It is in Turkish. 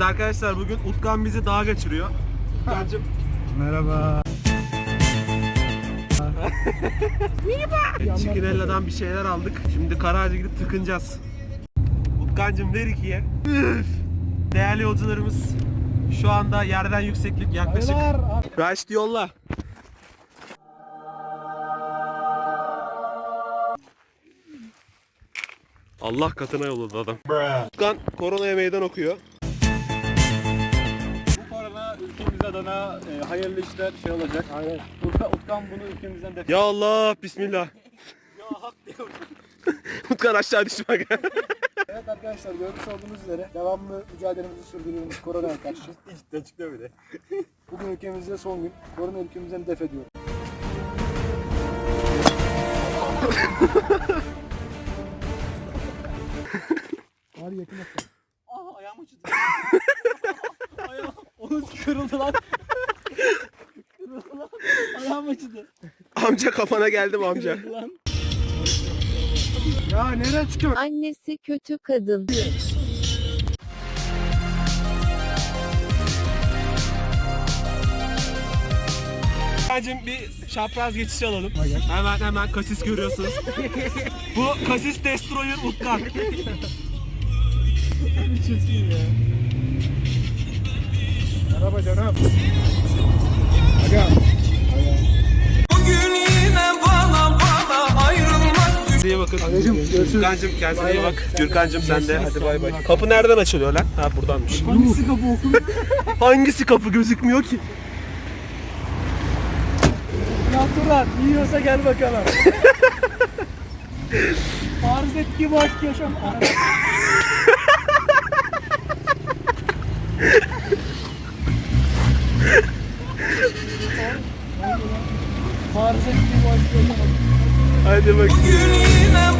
Arkadaşlar bugün Utkan bizi dağa kaçırıyor. Utkancım Merhaba. Çikinella'dan bir şeyler aldık. Şimdi Karaağaç'a gidip tıkınacağız. Utkancım ver ikiye. Üf. Değerli yolcularımız şu anda yerden yükseklik yaklaşık. Raşit yolla. Allah katına yolladı adam. Utkan koronaya meydan okuyor. Adına e, hayırlı işler şey olacak. Aynen. Utkan, Utkan bunu ülkemizden def Ya Allah bismillah. Utkan aşağı düşme. Evet arkadaşlar görmüş olduğunuz üzere devamlı mücadelemizi sürdürüyoruz koronaya karşı. İşte açıkla bile. Bugün ülkemizde son gün. Korona ülkemizden def ediyor. Var yakın atla. Aa ayağım acıdı. Kırıldı lan. kırıldı lan. Ayağım acıdı. Amca kafana geldim amca. Kırıldı lan. Ya nereden çıkıyor? Annesi kötü kadın. Bence bir çapraz geçiş alalım. Hemen hemen kasis görüyorsunuz. Bu kasis destroyer Utkan. Çizgiyim ya. Merhaba canım. Aga. İyi bakın. Agacım görüşürüz. Gürkan'cım kendine iyi bak. Gürkan'cım sen de hadi bay bay. Kapı nereden açılıyor lan? Ha buradanmış. Hangisi kapı okul? Hangisi kapı gözükmüyor ki? Ya Turan yiyorsa gel bakalım. Farz et ki bu aşk yaşam. Farz et ki bu aşk. Hadi bak. Yine bana